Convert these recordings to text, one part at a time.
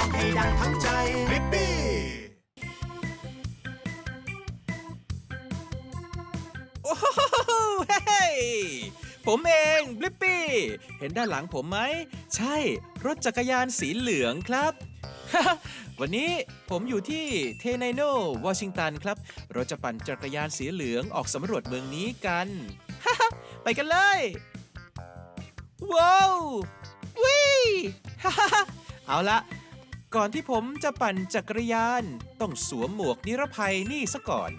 องให้ดังทั้งใจริปปี้โอ้โหเฮ้ยผมเองบลิปปี้ เห็นด้านหลังผมไหม ใช่ รถจักรยานสีเหลืองครับ วันนี้ผมอยู่ที่เทนโนวอชิงตันครับ เราจะปั่นจักรยานสีเหลืองออกสำรวจเมืองนี้กัน ไปกันเลย ว้าววิเอาละ ก่อนที่ผมจะปั่นจักรยาน ต้องสวมหมวกนิรภัยนี่ซะก่อน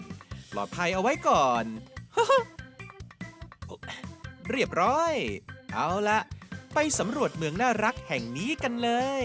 ปลอดภัยเอาไว้ก่อน เรียบร้อย เอาละ ไปสำรวจเมืองน่ารักแห่งนี้กันเลย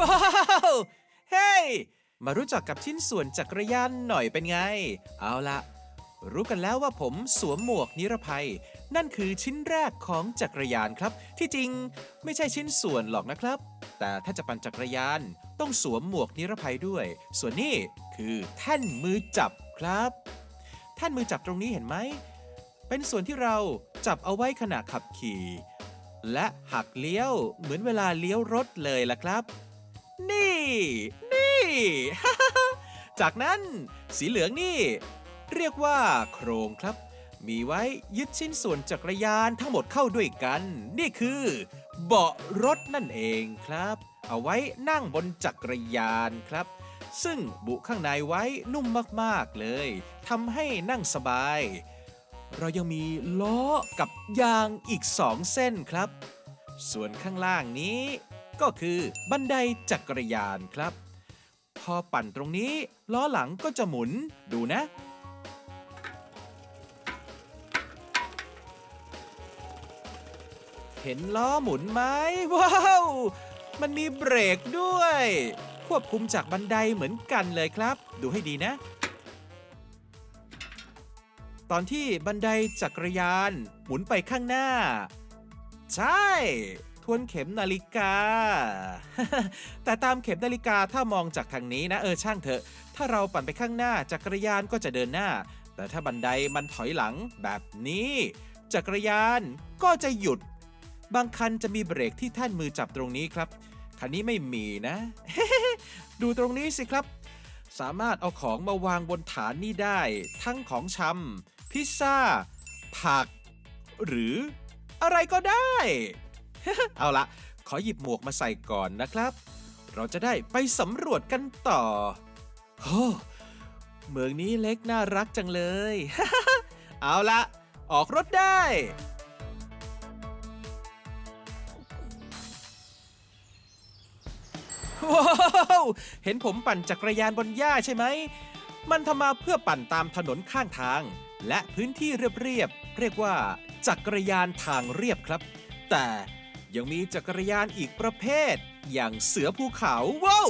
ว้าวเฮ้ยมารู้จักกับชิ้นส่วนจักรยานหน่อยเป็นไง เอาละรู้กันแล้วว่าผมสวมหมวกนิรภัย นั่นคือชิ้นแรกของจักรยานครับ ที่จริงไม่ใช่ชิ้นส่วนหรอกนะครับ แต่ถ้าจะปั่นจักรยานต้องสวมหมวกนิรภัยด้วย ส่วนนี้คือแท่นมือจับครับ แท่นมือจับตรงนี้เห็นไหม เป็นส่วนที่เราจับเอาไว้ขณะขับขี่ และหักเลี้ยวเหมือนเวลาเลี้ยวรถเลยล่ะครับ นี่ นี่ จากนั้นสีเหลืองนี่ เรียกว่าโครงครับ มีไว้ยึดชิ้นส่วนจักรยานทั้งหมดเข้าด้วยกัน นี่คือ เบาะรถนั่นเองครับ เอาไว้นั่งบนจักรยานครับ ซึ่งบุข้างในไว้นุ่มมากๆเลยทำให้นั่งสบาย เรายังมีล้อกับยางอีกสองเส้นครับ ส่วนข้างล่างนี้ ก็คือบันไดจักรยานครับ พอปั่นตรงนี้ล้อหลังก็จะหมุนดูนะ เห็นล้อหมุนไหมว้าว มันมีเบรกด้วย ควบคุมจากบันไดเหมือนกันเลยครับ ดูให้ดีนะ ตอนที่บันไดจักรยานหมุนไปข้างหน้า ใช่ ทวนเข็มนาฬิกา แต่ตามเข็มนาฬิกาถ้ามองจากทางนี้นะเออช่างเถอะ ถ้าเราปั่นไปข้างหน้าจักรยานก็จะเดินหน้า แต่ถ้าบันไดมันถอยหลังแบบนี้ จักรยานก็จะหยุด บางคันจะมีเบรกที่แท่นมือจับตรงนี้ครับ คันนี้ไม่มีนะ ดูตรงนี้สิครับ สามารถเอาของมาวางบนฐานนี้ได้ ทั้งของชำพิซซ่า ผัก หรืออะไรก็ได้ เอาละขอหยิบหมวกมาใส่ก่อนนะครับ เราจะได้ไปสำรวจกันต่อโอ้เมืองนี้เล็กน่ารักจังเลย เอาละออกรถได้ ว้าว เห็นผมปั่นจักรยานบนหญ้าใช่ไหม มันทำมาเพื่อปั่นตามถนนข้างทาง และพื้นที่เรียบๆเรียกว่า จักรยานทางเรียบครับ แต่ ยังมีจักรยานอีกประเภท อย่างเสือภูเขาว้าว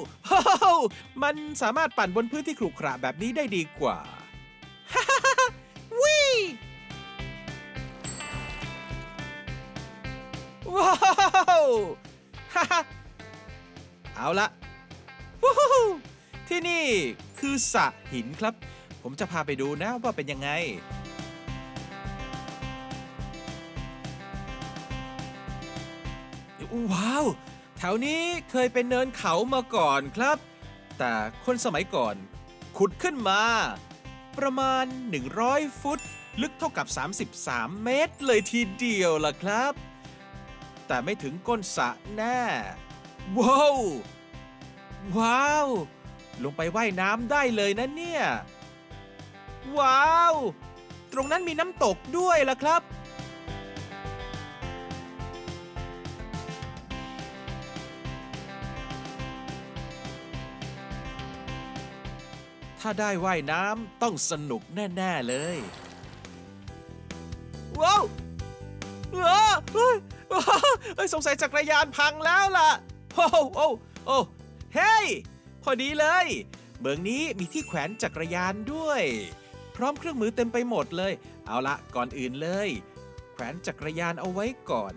มันสามารถปั่นบนพื้นที่ขรุขระแบบนี้ได้ดีกว่าวิว้าวฮ่าฮ่าเอาละวู้ฮู้ที่นี่คือสระหินครับ ผมจะพาไปดูนะว่าเป็นยังไง ว้าว แถวนี้เคยเป็นเนินเขามาก่อนครับ แต่คนสมัยก่อน ขุดขึ้นมา ประมาณ 100 ฟุต ลึกเท่ากับ 33 เมตรเลยทีเดียวล่ะครับ แต่ไม่ถึงก้นสระแน่ว้าวว้าว ลงไปว่ายน้ำได้เลยนะเนี่ย ว้าว ตรงนั้นมีน้ำตกด้วยล่ะครับ ถ้าได้ว่ายน้ำต้องสนุกแน่ ๆ เลย ว้าวว้าวเฮ้ยว้าวเฮ้ยสงสัยจักรยานพังแล้วล่ะ โอ้โหโอ้โหโอ้เฮ้ย พอดีเลย เมืองนี้มีที่แขวนจักรยานด้วย พร้อมเครื่องมือเต็มไปหมดเลย เอาละก่อนอื่นเลย แขวนจักรยานเอาไว้ก่อน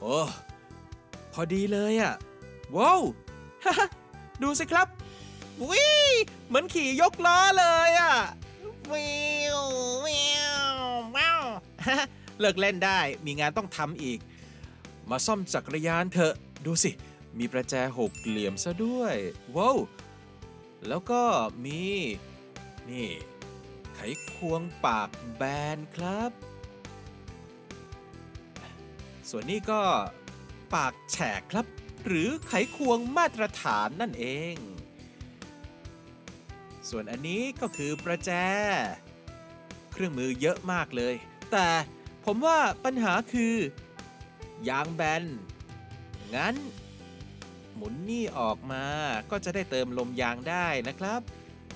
โอ้ พอดีเลยอะ่ะ ว้าว ดูสิครับ วิเหมือนขี่ยกล้อเลยอะ่ะวิววิวว้าวเลิกเล่นได้มีงานต้องทำอีก มาซ่อมจักรยานเถอะ ดูสิ มีประแจหกเหลี่ยมซะด้วยว้าวแล้วก็มี นี่ ไขควงปากแบนครับ ส่วนนี้ก็ปากแฉกครับ หรือไขควงมาตรฐานนั่นเอง ส่วนอันนี้ก็คือประแจ เครื่องมือเยอะมากเลย แต่ผมว่าปัญหาคือ ยางแบน งั้น หมุนนี่ออกมาก็จะได้เติมลมยางได้นะครับ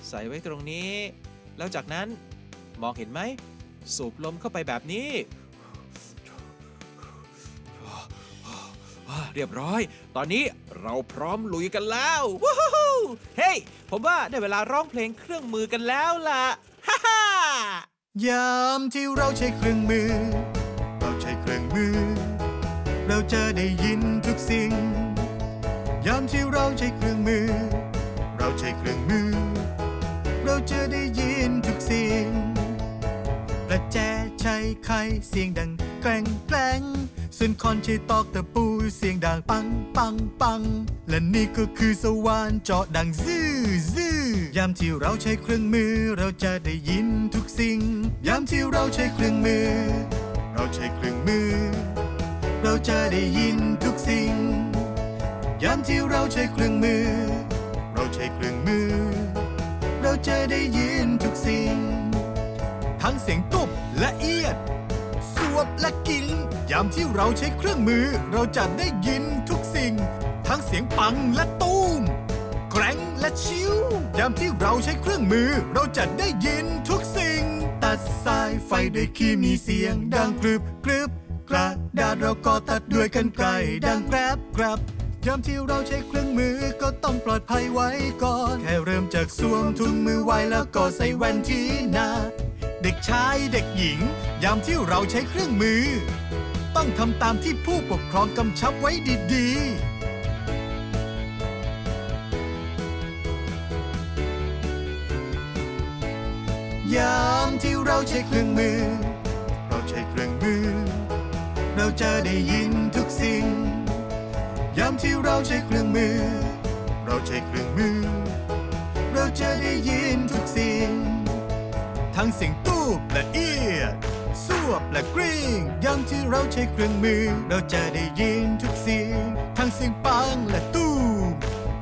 ใส่ไว้ตรงนี้ แล้วจากนั้นมองเห็นไหม สูบลมเข้าไปแบบนี้ เรียบร้อย ตอนนี้เราพร้อมลุยกันแล้วว้าว เฮ้ยผมว่าได้เวลาร้องเพลงเครื่องมือกันแล้วล่ะ ฮ่าฮ่ายามที่เราใช้เครื่องมือ เราใช้เครื่องมือ เราจะได้ยินทุกสิ่ง ยามที่เราใช้เครื่องมือ เราใช้เครื่องมือ เราจะได้ยินทุกสิ่งประแจ ใช้ไขเสียงดังแกล้งแกล้งส่วนคอนใช้ตอกตะปูเสียงดังปังปังปัง และนี่ก็คือสว่านเจาะดังซื่อซื่อยามที่เราใช้เครื่องมือเราจะได้ยินทุกสิ่ง ยามที่เราใช้เครื่องมือ เราใช้เครื่องมือ เราจะได้ยินทุกสิ่ง ยามที่เราใช้เครื่องมือ เราใช้เครื่องมือ เราจะได้ยินทุกสิ่ง ทั้งเสียงตุบ ละเอียด สวบและกินยามที่เราใช้เครื่องมือเราจะได้ยินทุกสิ่ง ทั้งเสียงปังและตูมแกร่งและชิวยามที่เราใช้เครื่องมือเราจะได้ยินทุกสิ่ง ตัดสายไฟด้วยคีมีเสียงดังกรึบกรึบกระดาษเราก็ตัดด้วยกันไกลดังแกรบแกรบยามที่เราใช้เครื่องมือก็ต้องปลอดภัยไว้ก่อน แค่เริ่มจากสวมถุงมือไว้แล้วก็ใส่แว่นที่หน้า เด็กชายเด็กหญิง ยามที่เราใช้เครื่องมือ ต้องทำตามที่ผู้ปกครองกำชับไว้ดีๆยามที่เราใช้เครื่องมือ เราใช้เครื่องมือ เราจะได้ยินทุกสิ่ง ยามที่เราใช้เครื่องมือ เราใช้เครื่องมือ เราจะได้ยินทุกสิ่ง ทั้งสียงต บและเอียดสวบและกริ้งยามที่เราใช้เครื่องมือ เราจะได้ยินทุกเสียงทั้งเสียงปังและตูม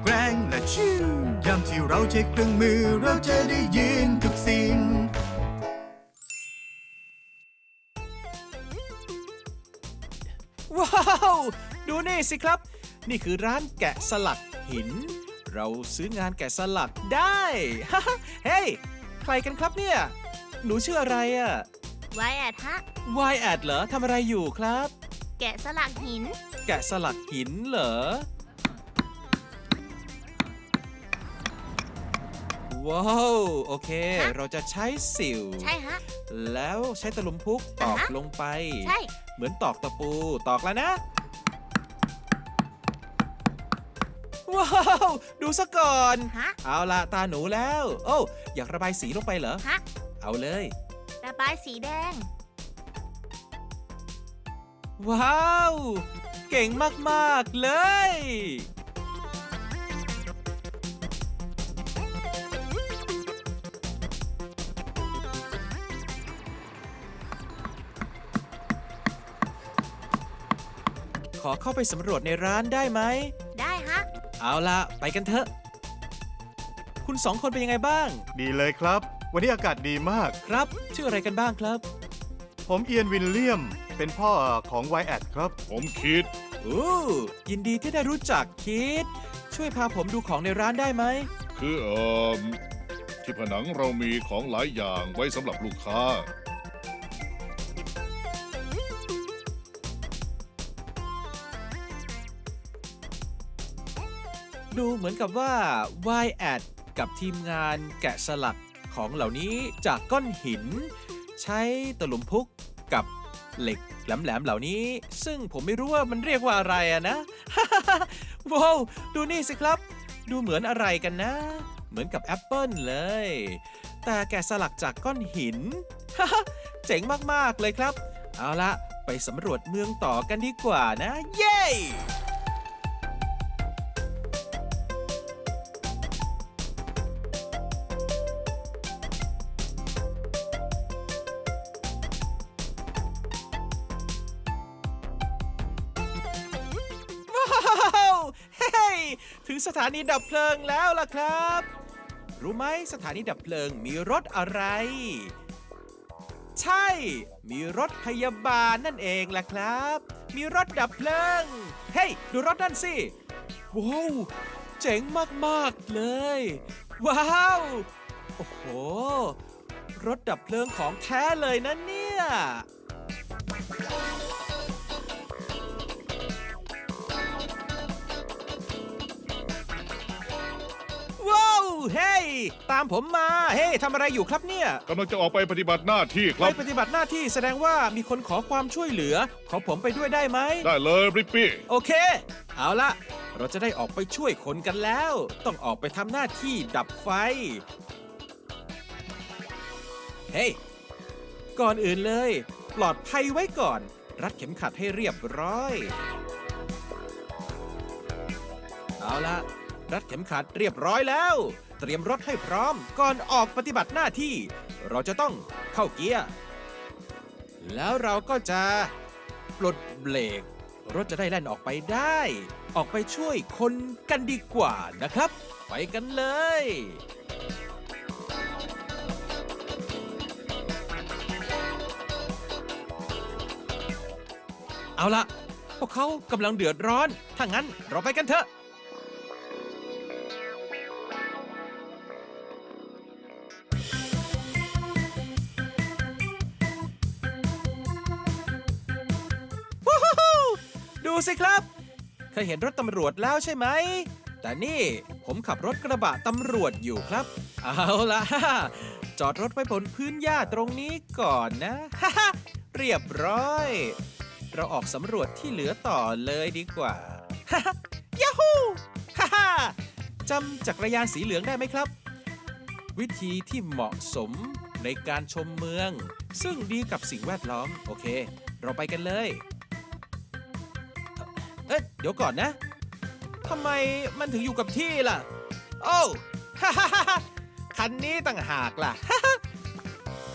แกรงและชิวยามที่เราใช้เครื่องมือ เราจะได้ยินทุกสิ่งว้าว ดูนี่สิครับ นี่คือร้านแกะสลักหิน เราซื้องานแกะสลักได้ เฮ้ย ใครกันครับเนี่ย หนูชื่ออะไรอะไว้อะทะวายแอดเหรอทำอะไรอยู่ครับ แกะสลักหิน แกะสลักหินเหรอ ว้าว โอเค ฮะ เราจะใช้สิว ใช่ฮะ แล้วใช้ตะลุมพุกตอกอ่าฮะ ลงไป ใช่ เหมือนตอกตะปู ตอกแล้วนะ ว้าว ดูซะก่อน ฮะ เอาละตาหนูแล้ว โอ้ อยากระบายสีลงไปเหรอ ฮะ เอาเลย ระบายสีแดง ว้าว เก่งมาก ๆ เลย ขอเข้าไปสำรวจในร้านได้ไหม ได้ฮะ เอาละไปกันเถอะ คุณสองคนเป็นยังไงบ้าง ดีเลยครับ วันนี้อากาศดีมาก ครับ ชื่ออะไรกันบ้างครับ ผมเอียนวินเลียม เป็นพ่อของไวแอดครับ ผมคิด อู้ยินดีที่ได้รู้จักคิด ช่วยพาผมดูของในร้านได้ไหม คือเอ่อที่ผนังเรามีของหลายอย่างไว้สำหรับลูกค้า ดูเหมือนกับว่า y a d กับทีมงานแกะสลัก ของเหล่านี้จากก้อนหิน ใช้ตะลุมพุกกับเหล็กแหลมๆเหล่านี้ ซึ่งผมไม่รู้ว่ามันเรียกว่าอะไรอะนะ ว้าวดูนี่สิครับ ดูเหมือนอะไรกันนะ เหมือนกับแอปเปิลเลย แต่แกะสลักจากก้อนหิน เจ๋งมากๆเลยครับ เอาละไปสำรวจเมืองต่อกันดีกว่านะ เย้ นีดับเพลิงแล้วล่ะครับ รู้ไหมสถานีดับเพลิงมีรถอะไร ใช่ มีรถพยาบาลนั่นเองล่ะครับ มีรถดับเพลิง เฮ้ย ดูรถนั่นสิว้าวเจ๋งมาก ๆ เลย ว้าว โอ้โห รถดับเพลิงของแท้เลยนะเนี่ย ว้าวเฮ้ยตามผมมา เฮ้ยทำอะไรอยู่ครับเนี่ย กำลังจะออกไปปฏิบัติหน้าที่คไปรับ ปฏิบัติหน้าที่แสดงว่ามีคนขอความช่วยเหลือ ขอผมไปด้วยได้ไหม ได้เลยริปปี้ โอเค เอาละ เราจะได้ออกไปช่วยคนกันแล้ว ต้องออกไปทำหน้าที่ดับไฟ เฮ้ย ก่อนอื่นเลย ปลอดภัยไว้ก่อน รัดเข็มขัดให้เรียบร้อย เอาละ รัดเข็มขัดเรียบร้อยแล้ว เตรียมรถให้พร้อมก่อนออกปฏิบัติหน้าที่ เราจะต้องเข้าเกียร์แล้วเราก็จะปลดเบรกรถจะได้แล่นออกไปได้ ออกไปช่วยคนกันดีกว่านะครับ ไปกันเลย เอาละพวกเขากำลังเดือดร้อน ถ้างั้นเราไปกันเถอะ สิครับ เคยเห็นรถตำรวจแล้วใช่ไหม แต่นี่ผมขับรถกระบะตำรวจอยู่ครับ เอาละจอดรถไว้บนพื้นหญ้าตรงนี้ก่อนนะ เรียบร้อย เราออกสำรวจที่เหลือต่อเลยดีกว่า ยาฮูฮ่าฮ่าจำจักรยานสีเหลืองได้ไหมครับ วิธีที่เหมาะสมในการชมเมือง ซึ่งดีกับสิ่งแวดล้อม โอเค เราไปกันเลย เอ๊ะเดี๋ยวก่อนนะทำไมมันถึงอยู่กับที่ล่ะ โอ้ฮ่าฮ่าฮ่าคันนี้ต่างหากล่ะ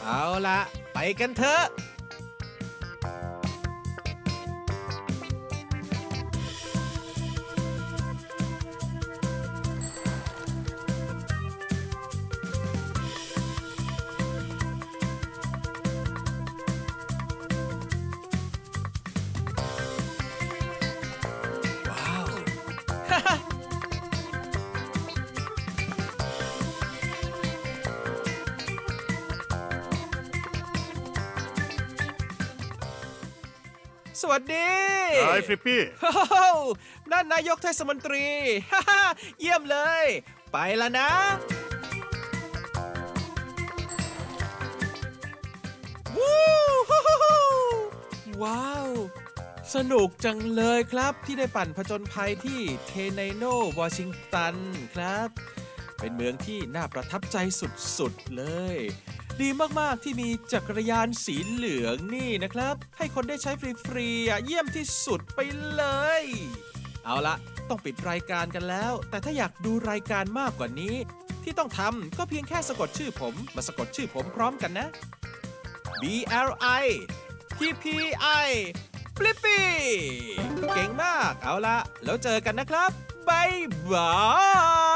เอาละไปกันเถอะ สวัสดีไอ้ฟริปปี้โอ้โหนั่นนายกเทศมนตรี ฮ่าฮ่าเยี่ยมเลย ไปแล้วนะ วู้ฮู้ฮู้ฮู้ว้าว สนุกจังเลยครับที่ได้ปั่นผจญภัยที่เทเนโนวอชิงตันครับ เป็นเมืองที่น่าประทับใจสุดๆเลย ดีมากๆที่มีจักรยานสีเหลืองนี่นะครับ ให้คนได้ใช้ฟรีๆเยี่ยมที่สุดไปเลย เอาละต้องปิดรายการกันแล้ว แต่ถ้าอยากดูรายการมากกว่านี้ ที่ต้องทำก็เพียงแค่สะกดชื่อผม มาสะกดชื่อผมพร้อมกันนะ B L I P P I ฟลิปปี้เก่งมากเอาละแล้วเจอกันนะครับบายบาย